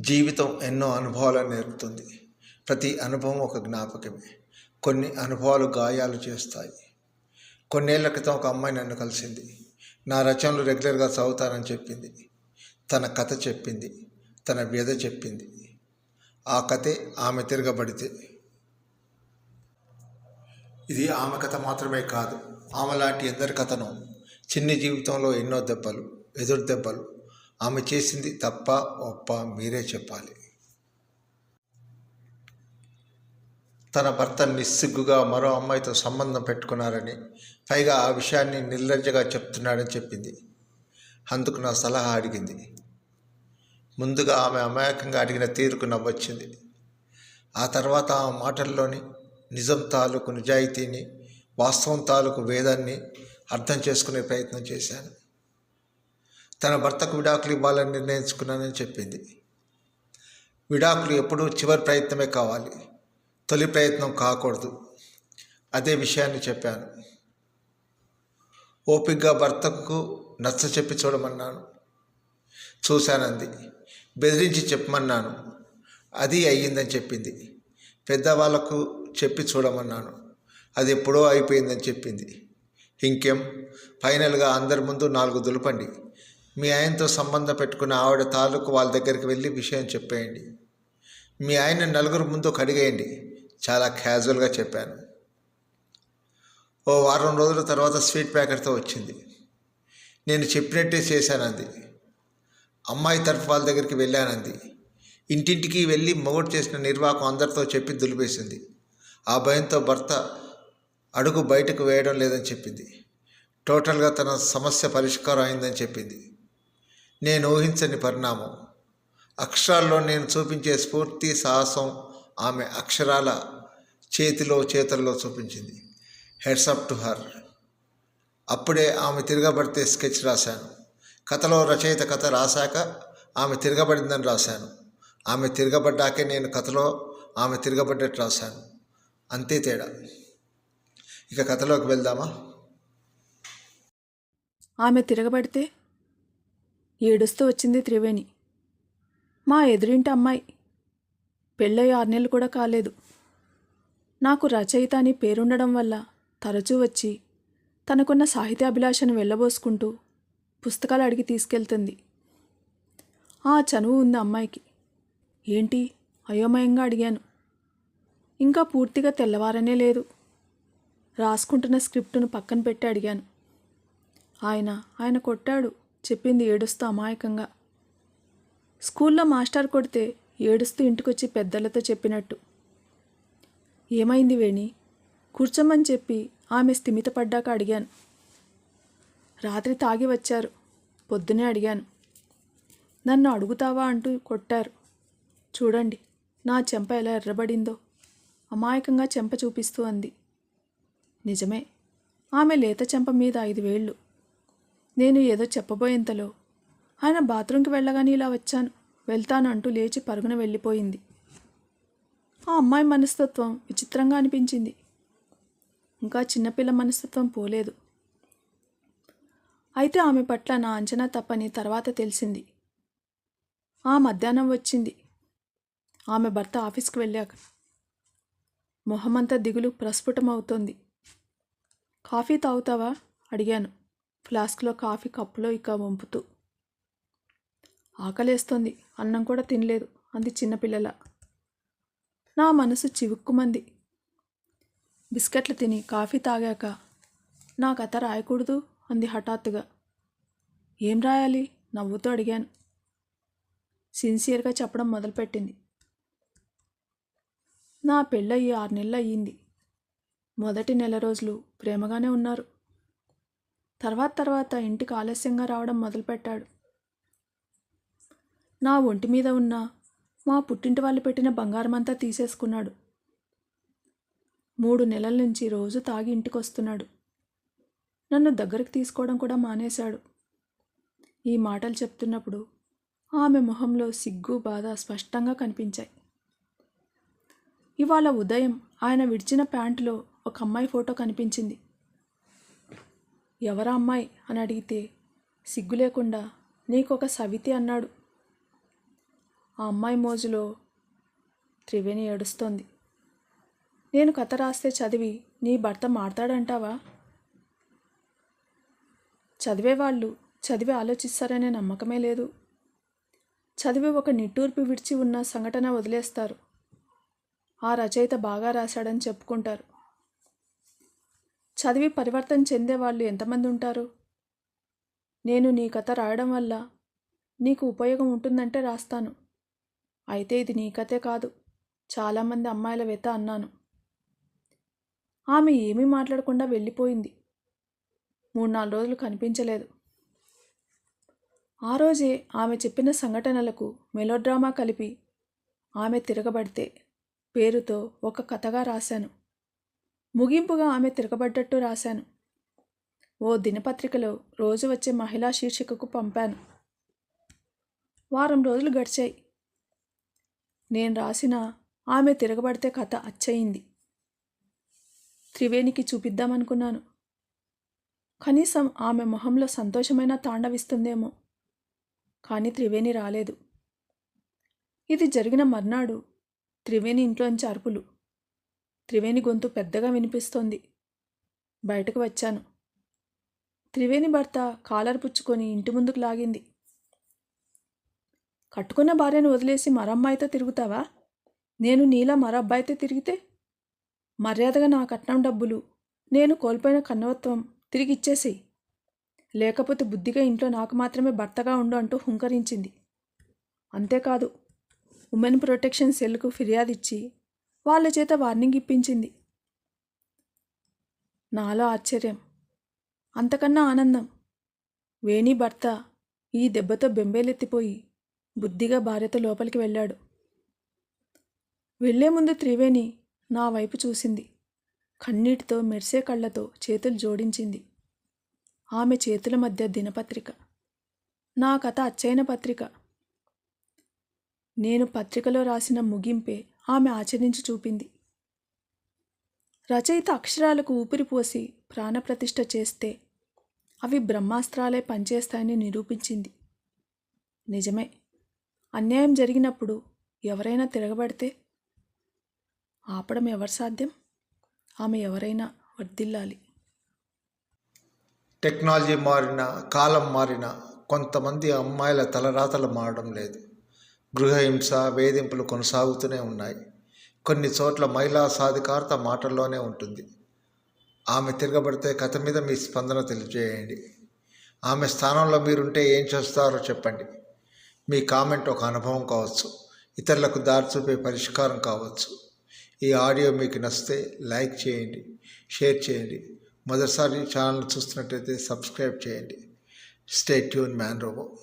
జీవితం ఎన్నో అనుభవాలను నేర్పుతుంది. ప్రతి అనుభవం ఒక జ్ఞాపకమే. కొన్ని అనుభవాలు గాయాలు చేస్తాయి. కొన్నేళ్ళ క్రితం ఒక అమ్మాయి నన్ను కలిసింది. నా రచనలు రెగ్యులర్గా చదువుతానని చెప్పింది. తన కథ చెప్పింది. తన వ్యధ చెప్పింది. ఆ కథే ఆమె తిరగబడితే. ఇది ఆమె కథ మాత్రమే కాదు. ఆమె లాంటి ఎందరి కథను. చిన్ని జీవితంలో ఎన్నో దెబ్బలు ఎదురు దెబ్బలు ఆమె చేసింది తప్ప ఒప్ప మీరే చెప్పాలి. తన భర్త నిస్సిగ్గుగా మరో అమ్మాయితో సంబంధం పెట్టుకున్నారని పైగా ఆ విషయాన్ని నిర్లజ్జగా చెప్తున్నాడని చెప్పింది. అందుకు నా సలహా అడిగింది. ముందుగా ఆమె అమాయకంగా అడిగిన తీరుకు నవ్వొచ్చింది. ఆ తర్వాత ఆ మాటల్లోని నిజం తాలూకు నిజాయితీని వాస్తవం తాలూకు వేదాన్ని అర్థం చేసుకునే ప్రయత్నం చేశాను. తన భర్తకు విడాకులు ఇవ్వాలని నిర్ణయించుకున్నానని చెప్పింది. విడాకులు ఎప్పుడూ చివరి ప్రయత్నమే కావాలి. తొలి ప్రయత్నం కాకూడదు. అదే విషయాన్ని చెప్పాను. ఓపిగ్గా భర్తకు నచ్చ చెప్పి చూడమన్నాను. చూశానంది. బెదిరించి చెప్పమన్నాను. అది అయ్యిందని చెప్పింది. పెద్దవాళ్ళకు చెప్పి చూడమన్నాను. అది ఎప్పుడో అయిపోయిందని చెప్పింది. ఇంకేం? ఫైనల్గా అందరి ముందు నాలుగు దులపండి. మీ ఆయనతో సంబంధం పెట్టుకున్న ఆవిడ తాలూకు వాళ్ళ దగ్గరికి వెళ్ళి విషయం చెప్పేయండి. మీ ఆయన నలుగురు ముందు కడిగేయండి చాలా క్యాజువల్గా చెప్పాను. ఓ వారం రోజుల తర్వాత స్వీట్ ప్యాకెట్తో వచ్చింది. నేను చెప్పినట్టే చేశానంది. అమ్మాయి తరఫు వాళ్ళ దగ్గరికి వెళ్ళానంది. ఇంటింటికి వెళ్ళి మొగుడు చేసిన నిర్వాహకం అందరితో చెప్పి దులిపేసింది. ఆ భయంతో భర్త అడుగు బయటకు వేయడం లేదని చెప్పింది. టోటల్గా తన సమస్య పరిష్కారం అయిందని చెప్పింది. నేను ఊహించని పరిణామం. అక్షరాల్లో నేను చూపించే స్ఫూర్తి సాహసం ఆమె అక్షరాల చేతిలో చేతుల్లో చూపించింది. హెడ్స్ అప్ టు హర్ అప్పుడే ఆమె తిరగబడితే స్కెచ్ రాశాను. కథలో రచయిత కథ రాశాక ఆమె తిరగబడిందని రాశాను. ఆమె తిరగబడ్డాకే నేను కథలో ఆమె తిరగబడ్డట్టు రాశాను. అంతే తేడా. ఇక కథలోకి వెళ్దామా? ఆమె తిరగబడితే ఏడుస్తూ వచ్చింది త్రివేణి. మా ఎదురింటి అమ్మాయి. పెళ్ళై ఆరు నెలలు కూడా కాలేదు. నాకు రచయిత అని పేరుండడం వల్ల తరచూ వచ్చి తనకున్న సాహిత్యాభిలాషను వెళ్ళబోసుకుంటూ పుస్తకాలు అడిగి తీసుకెళ్తుంది. ఆ చనువు ఉంది అమ్మాయికి. ఏంటి? అయోమయంగా అడిగాను. ఇంకా పూర్తిగా తెల్లవారనే లేదు. రాసుకుంటున్న స్క్రిప్టును పక్కన పెట్టి అడిగాను. ఆయన ఆయన కొట్టాడు. చెప్పింది ఏడుస్తూ అమాయకంగా. స్కూల్లో మాస్టర్ కొడితే ఏడుస్తూ ఇంటికొచ్చి పెద్దలతో చెప్పినట్టు. ఏమైంది వేణి? కూర్చోమని చెప్పి ఆమె స్థిమితపడ్డాక అడిగాను. రాత్రి తాగి వచ్చారు. పొద్దునే అడిగాను. నన్ను అడుగుతావా అంటూ కొట్టారు. చూడండి నా చెంప ఎలా ఎర్రబడిందో. అమాయకంగా చెంప చూపిస్తూ అంది. నిజమే ఆమె లేత చెంప మీద ఐదు వేళ్ళు. నేను ఏదో చెప్పబోయేంతలో. ఆయన బాత్రూంకి వెళ్ళగానే ఇలా వచ్చాను. వెళ్తాను అంటూ లేచి పరుగున వెళ్ళిపోయింది. ఆ అమ్మాయి మనస్తత్వం విచిత్రంగా అనిపించింది. ఇంకా చిన్నపిల్ల మనస్తత్వం పోలేదు. అయితే ఆమె పట్ల నా అంచనా తప్పని తర్వాత తెలిసింది. ఆ మధ్యాహ్నం వచ్చింది. ఆమె భర్త ఆఫీస్కి వెళ్ళాక. మొహమంతా దిగులు ప్రస్ఫుటమవుతోంది. కాఫీ తాగుతావా? అడిగాను. ఫ్లాస్క్లో కాఫీ కప్పులో ఇక వంపుతూ. ఆకలేస్తోంది. అన్నం కూడా తినలేదు. అంది చిన్నపిల్లల. నా మనసు చివుక్కుమంది. బిస్కెట్లు తిని కాఫీ తాగాక నా కథ రాయకూడదు? అంది హఠాత్తుగా. ఏం రాయాలి? నవ్వుతూ అడిగాను. సిన్సియర్గా చెప్పడం మొదలుపెట్టింది. నా పెళ్ళయి ఆరు నెలలు అయ్యింది మొదటి నెల రోజులు ప్రేమగానే ఉన్నారు. తర్వాత తర్వాత ఇంటికి ఆలస్యంగా రావడం మొదలుపెట్టాడు. నా ఒంటి మీద ఉన్న మా పుట్టింటి వాళ్ళు పెట్టిన బంగారమంతా తీసేసుకున్నాడు. మూడు నెలల నుంచి రోజు తాగి ఇంటికి వస్తున్నాడు నన్ను దగ్గరికి తీసుకోవడం కూడా మానేశాడు. ఈ మాటలు చెప్తున్నప్పుడు ఆమె మొహంలో సిగ్గు బాధ స్పష్టంగా కనిపించాయి. ఇవాళ ఉదయం ఆయన విడిచిన ప్యాంటులో ఒక అమ్మాయి ఫోటో కనిపించింది. ఎవరా అమ్మాయి అని అడిగితే సిగ్గు లేకుండా నీకొక సవితి అన్నాడు. ఆ అమ్మాయి మోజులో త్రివేణి ఏడుస్తోంది. నేను కథ రాస్తే చదివి నీ భర్త మారతాడంటావా? చదివేవాళ్ళు చదివి ఆలోచిస్తారనే నమ్మకమే లేదు. చదివి ఒక నిట్టూర్పు విడిచి ఉన్న సంఘటన వదిలేస్తారు. ఆ రచయిత బాగా రాశాడని చెప్పుకుంటారు. చదివి పరివర్తన చెందే వాళ్ళు ఎంతమంది ఉంటారు? నేను నీ కథ రాయడం వల్ల నీకు ఉపయోగం ఉంటుందంటే రాస్తాను. అయితే ఇది నీ కథే కాదు. చాలామంది అమ్మాయిల వెత అన్నాను. ఆమె ఏమీ మాట్లాడకుండా వెళ్ళిపోయింది. మూడు నాలుగు రోజులు కనిపించలేదు. ఆ రోజే ఆమె చెప్పిన సంఘటనలకు మెలోడ్రామా కలిపి ఆమె తిరగబడితే పేరుతో ఒక కథగా రాశాను. ముగింపుగా ఆమె తిరగబడ్డట్టు రాశాను. ఓ దినపత్రికలో రోజు వచ్చే మహిళా శీర్షికకు పంపాను. వారం రోజులు గడిచాయి. నేను రాసిన ఆమె తిరగబడితే కథ అచ్చయింది. త్రివేణికి చూపిద్దామనుకున్నాను. కనీసం ఆమె మొహంలో సంతోషమైన తాండవిస్తుందేమో. కానీ త్రివేణి రాలేదు. ఇది జరిగిన మర్నాడు త్రివేణి ఇంట్లోంచి అరుపులు. త్రివేణి గొంతు పెద్దగా వినిపిస్తోంది. బయటకు వచ్చాను. త్రివేణి భర్త కాలర్ పుచ్చుకొని ఇంటి ముందుకు లాగింది. కట్టుకున్న భార్యను వదిలేసి మరమ్మాయితో తిరుగుతావా? నేను నీలా మరో అబ్బాయితో తిరిగితే? మర్యాదగా నా కట్నం డబ్బులు నేను కోల్పోయిన కన్నవత్వం తిరిగి ఇచ్చేసేయి. లేకపోతే బుద్ధిగా ఇంట్లో నాకు మాత్రమే భర్తగా ఉండు అంటూ హుంకరించింది. అంతేకాదు ఉమెన్ ప్రొటెక్షన్ సెల్కు ఫిర్యాదు ఇచ్చి వాళ్ళ చేత వార్నింగ్ ఇప్పించింది. నాలో ఆశ్చర్యం. అంతకన్నా ఆనందం. వేణి భర్త ఈ దెబ్బతో బెంబేలెత్తిపోయి బుద్ధిగా భార్యతో లోపలికి వెళ్ళాడు. వెళ్ళే ముందు త్రివేణి నా వైపు చూసింది. కన్నీటితో మెరిసే కళ్ళతో చేతులు జోడించింది. ఆమె చేతుల మధ్య దినపత్రిక. నా కథ అచ్చైన పత్రిక. నేను పత్రికలో రాసిన ముగింపే ఆమె ఆచరించి చూపింది. రచయిత అక్షరాలకు ఊపిరిపోసి ప్రాణప్రతిష్ఠ చేస్తే అవి బ్రహ్మాస్త్రాలే పనిచేస్తాయని నిరూపించింది. నిజమే. అన్యాయం జరిగినప్పుడు ఎవరైనా తిరగబడితే ఆపడం ఎవరు సాధ్యం? ఆమె ఎవరైనా వర్దిల్లాలి టెక్నాలజీ మారిన కాలం మారిన కొంతమంది అమ్మాయిల తలరాతలు మారడం లేదు. గృహహింస వేధింపులు కొనసాగుతూనే ఉన్నాయి. కొన్ని చోట్ల మహిళా సాధికారత మాటల్లోనే ఉంటుంది. ఆమె తిరగబడితే కథ మీద మీ స్పందన తెలియజేయండి. ఆమె స్థానంలో మీరుంటే ఏం చేస్తారో చెప్పండి. మీ కామెంట్ ఒక అనుభవం కావచ్చు. ఇతరులకు దారి చూపే పరిష్కారం కావచ్చు. ఈ ఆడియో మీకు నచ్చితే లైక్ చేయండి షేర్ చేయండి. మొదటిసారి ఛానల్ చూస్తున్నట్టయితే సబ్స్క్రైబ్ చేయండి. Stay tune man robo.